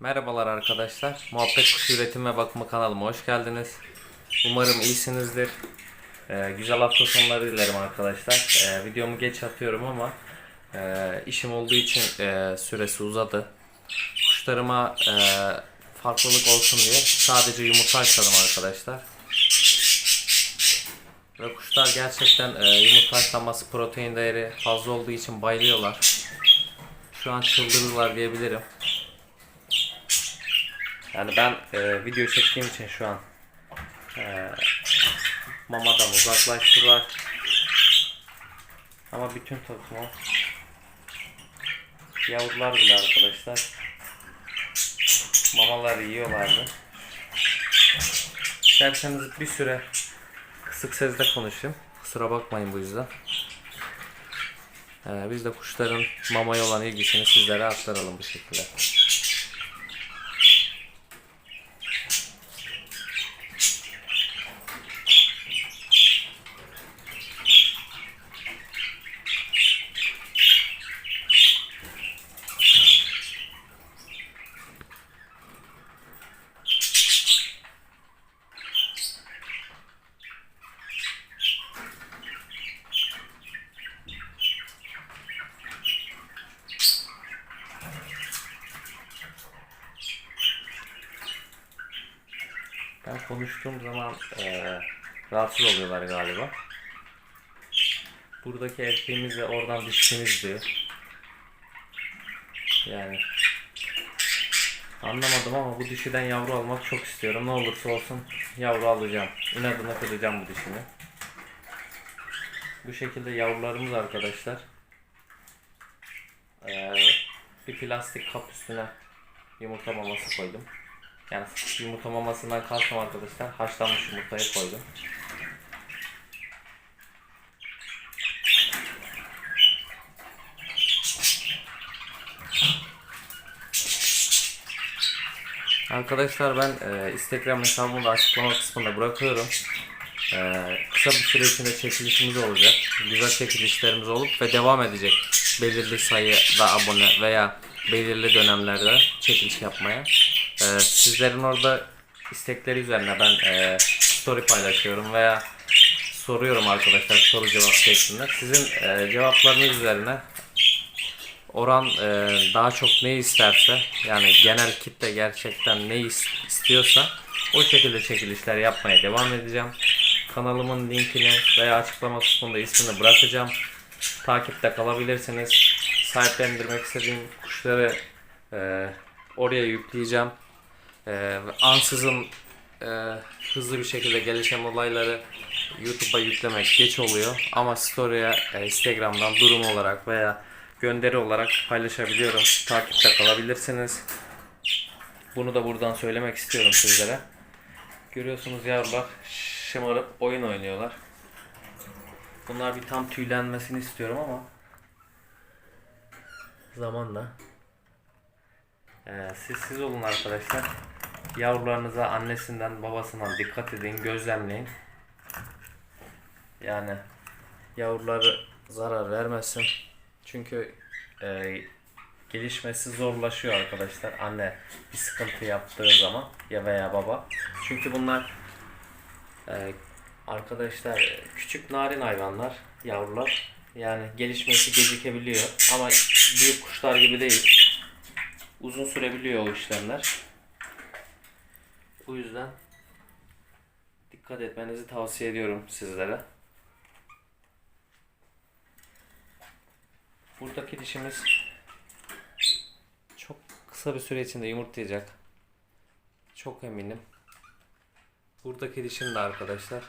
Merhabalar arkadaşlar. Muhabbet Kuş Üretim ve Bakımı kanalıma hoş geldiniz. Umarım iyisinizdir. Ee, güzel hafta sonları dilerim arkadaşlar. Ee, videomu geç atıyorum ama e, işim olduğu için e, süresi uzadı. Kuşlarıma e, farklılık olsun diye sadece yumurta açladım arkadaşlar. Ve kuşlar gerçekten e, yumurta açlanması protein değeri fazla olduğu için bayılıyorlar. Şu an çıldırırlar diyebilirim. Yani ben e, video çektiğim için şu an e, mamadan uzaklaştılar. Ama bütün takımı yavrular bile arkadaşlar mamaları yiyorlardı. İsterseniz bir süre kısık sesle konuşayım. Kusura bakmayın bu yüzden. E, biz de kuşların mamaya olan ilgisini sizlere aktaralım bu şekilde. Ben konuştuğum zaman eee rahatsız oluyorlar galiba. Buradaki erkeğimiz de oradan dişimiz diyor. Yani anlamadım ama bu dişiden yavru almak çok istiyorum. Ne olursa olsun yavru alacağım. İnadına kıracağım bu dişini. Bu şekilde yavrularımız arkadaşlar. Eee, bir plastik kap üstüne yumurta maması koydum. Yani yumurta mamasından kalktım arkadaşlar. Haşlanmış yumurtayı koydum. Arkadaşlar ben e, Instagram hesabımı da açıklama kısmında bırakıyorum. E, kısa bir süre içinde çekilişimiz olacak. Güzel çekilişlerimiz olup ve devam edecek. Belirli sayıda abone veya belirli dönemlerde çekiliş yapmaya. E, sizlerin orada istekleri üzerine ben e, story paylaşıyorum veya soruyorum arkadaşlar soru cevap şeklinde. Sizin e, cevaplarınız üzerine oran e, daha çok ne isterse yani genel kitle gerçekten ne is- istiyorsa o şekilde çekilişler yapmaya devam edeceğim. Kanalımın linkini veya açıklama kısmında ismini bırakacağım. Takipte kalabilirsiniz. Sahiplendirmek istediğim kuşları e, oraya yükleyeceğim. E, ansızın e, hızlı bir şekilde gelişen olayları YouTube'a yüklemek geç oluyor. Ama story'e e, Instagram'dan durum olarak veya gönderi olarak paylaşabiliyorum. Takipte kalabilirsiniz. Bunu da buradan söylemek istiyorum sizlere. Görüyorsunuz yavrular şımarıp oyun oynuyorlar. Bunlar bir tam tüylenmesini istiyorum ama zamanla ee, siz siz olun arkadaşlar. Yavrularınıza annesinden babasından dikkat edin, gözlemleyin. Yani yavruları zarar vermesin. Çünkü e, gelişmesi zorlaşıyor arkadaşlar. Anne bir sıkıntı yaptığı zaman ya veya baba. Çünkü bunlar e, arkadaşlar küçük narin hayvanlar, yavrular. Yani gelişmesi gecikebiliyor ama büyük kuşlar gibi değil. Uzun sürebiliyor o işlemler. Bu yüzden dikkat etmenizi tavsiye ediyorum sizlere. Buradaki dişimiz çok kısa bir süre içinde yumurtlayacak. Çok eminim. Buradaki dişim de arkadaşlar.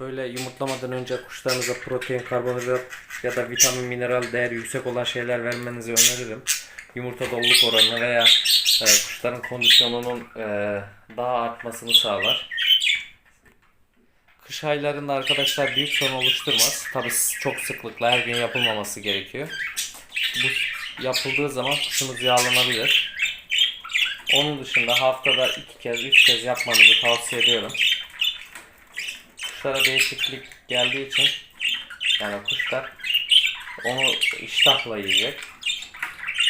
Böyle yumurtlamadan önce kuşlarınıza protein, karbonhidrat ya da vitamin, mineral değer yüksek olan şeyler vermenizi öneririm. Yumurta doluluk oranını veya e, kuşların kondisyonunun e, daha artmasını sağlar. Kış aylarında arkadaşlar büyük sorun oluşturmaz. Tabi çok sıklıkla her gün yapılmaması gerekiyor. Bu yapıldığı zaman kuşunuz yağlanabilir. Onun dışında haftada iki kez, üç kez yapmanızı tavsiye ediyorum. Kuşlara değişiklik geldiği için yani kuşlar onu iştahla yiyecek.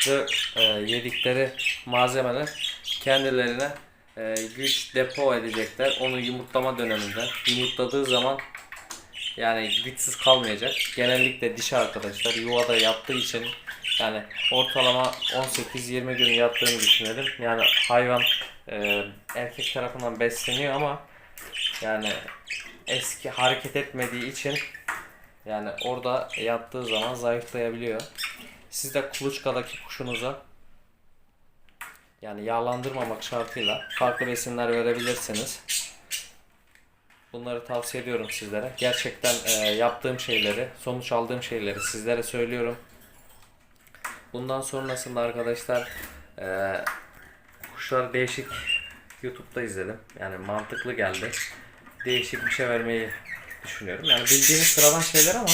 Ve e, yedikleri malzemeler kendilerine e, güç depo edecekler. Onu yumurtlama döneminde yumurtladığı zaman yani güçsüz kalmayacak. Genellikle dişi arkadaşlar yuvada yaptığı için yani ortalama 18-20 gün yattığını düşünelim. Yani hayvan e, erkek tarafından besleniyor ama yani eski hareket etmediği için yani orada yattığı zaman zayıflayabiliyor. Siz de kuluçkadaki kuşunuza yani yağlandırmamak şartıyla farklı besinler verebilirsiniz. Bunları tavsiye ediyorum sizlere. Gerçekten e, yaptığım şeyleri, sonuç aldığım şeyleri sizlere söylüyorum. Bundan sonrasında arkadaşlar e, kuşlar değişik YouTube'da izledim. Yani mantıklı geldi. Değişik bir şey vermeyi düşünüyorum. Yani bildiğiniz sıradan şeyler ama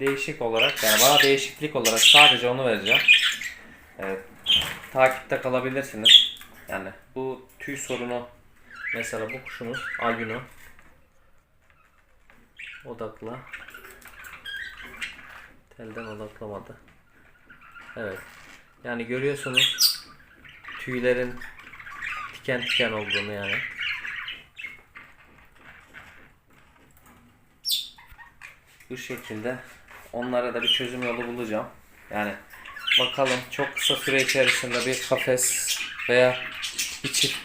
değişik olarak yani bana değişiklik olarak sadece onu vereceğim. Evet. Takipte kalabilirsiniz. Yani bu tüy sorunu mesela bu kuşumuz albino odakla telden odaklamadı. Evet. Yani görüyorsunuz tüylerin diken diken olduğunu yani. Bu şekilde onlara da bir çözüm yolu bulacağım. Yani bakalım çok kısa süre içerisinde bir kafes veya bir çift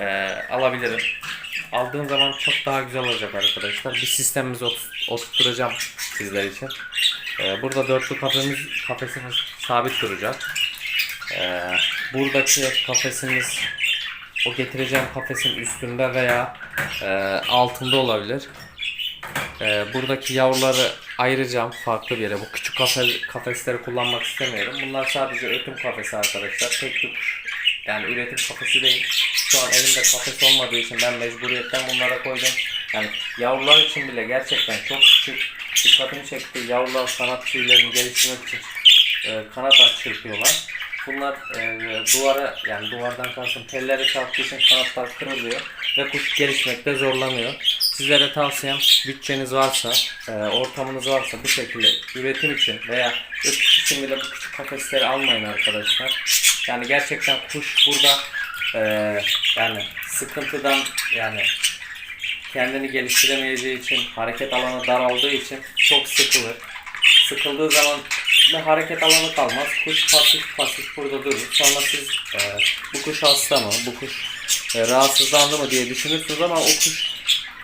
eee, alabilirim. Aldığım zaman çok daha güzel olacak arkadaşlar. Bir sistemimizi ot- oturtturacağım sizler için. Eee, burada dörtlü kafemiz, kafesimiz sabit duracak. Eee, buradaki kafesimiz o getireceğim kafesin üstünde veya eee, altında olabilir. Ee, buradaki yavruları ayıracağım farklı bir yere. Bu küçük kafe, kafesleri kullanmak istemiyorum. Bunlar sadece ötüm kafesi arkadaşlar. Tek kuş. Yani üretim kafesi değil. Şu an elimde kafes olmadığı için ben mecburiyetten bunlara koydum. Yani yavrular için bile gerçekten çok küçük. Dikkatimi çekti. Yavrular kanat tüylerini geliştirmek için e, kanat aç. Bunlar e, duvara yani duvardan kastım telleri çarptığı için kanatlar kırılıyor ve kuş gelişmekte zorlanıyor. Sizlere tavsiyem bütçeniz varsa, e, ortamınız varsa bu şekilde üretim için veya ötüş için bile bu küçük kafesleri almayın arkadaşlar. Yani gerçekten kuş burada e, yani sıkıntıdan yani kendini geliştiremeyeceği için hareket alanı daraldığı için çok sıkılır. Sıkıldığı zaman ne hareket alanı kalmaz. Kuş pasif pasif burada durur. Sonra siz e, bu kuş hasta mı, bu kuş e, rahatsızlandı mı diye düşünürsünüz ama o kuş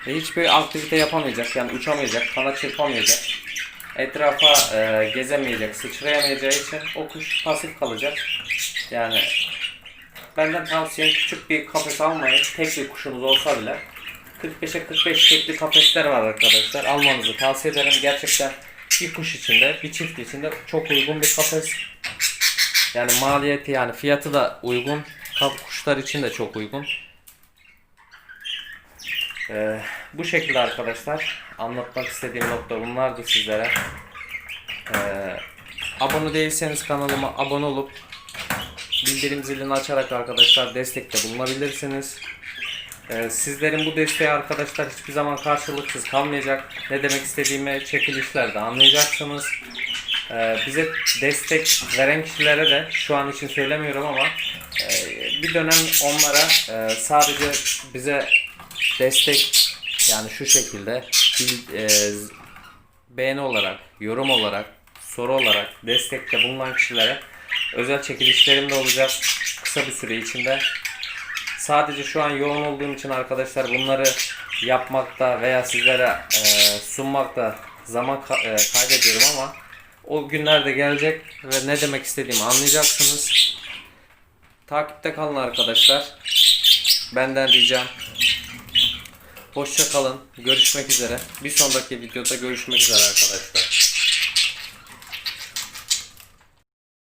e, hiçbir aktivite yapamayacak. Yani uçamayacak, kanat çırpamayacak. Etrafa e, gezemeyecek, sıçrayamayacağı için o kuş pasif kalacak. Yani benden tavsiyem küçük bir kafes almayın. Tek bir kuşunuz olsa bile 45'e 45 tekli kafesler var arkadaşlar. Almanızı tavsiye ederim. Gerçekten bir kuş içinde, bir çift içinde çok uygun bir kafes. Yani maliyeti yani fiyatı da uygun. Kuşlar için de çok uygun. Ee, bu şekilde arkadaşlar anlatmak istediğim nokta bunlardı sizlere. Ee, abone değilseniz kanalıma abone olup bildirim zilini açarak arkadaşlar destekte bulunabilirsiniz. Ee, sizlerin bu desteği arkadaşlar hiçbir zaman karşılıksız kalmayacak. Ne demek istediğimi çekilişlerde anlayacaksınız. Ee, bize destek veren kişilere de şu an için söylemiyorum ama e, bir dönem onlara e, sadece bize destek yani şu şekilde e, beğeni olarak, yorum olarak, soru olarak destekte bulunan kişilere özel çekilişlerim de olacak kısa bir süre içinde. Sadece şu an yoğun olduğum için arkadaşlar bunları yapmakta veya sizlere e, sunmakta zaman e, kaybediyorum ama o günler de gelecek ve ne demek istediğimi anlayacaksınız. Takipte kalın arkadaşlar. Benden ricam. Hoşça kalın. Görüşmek üzere. Bir sonraki videoda görüşmek üzere arkadaşlar.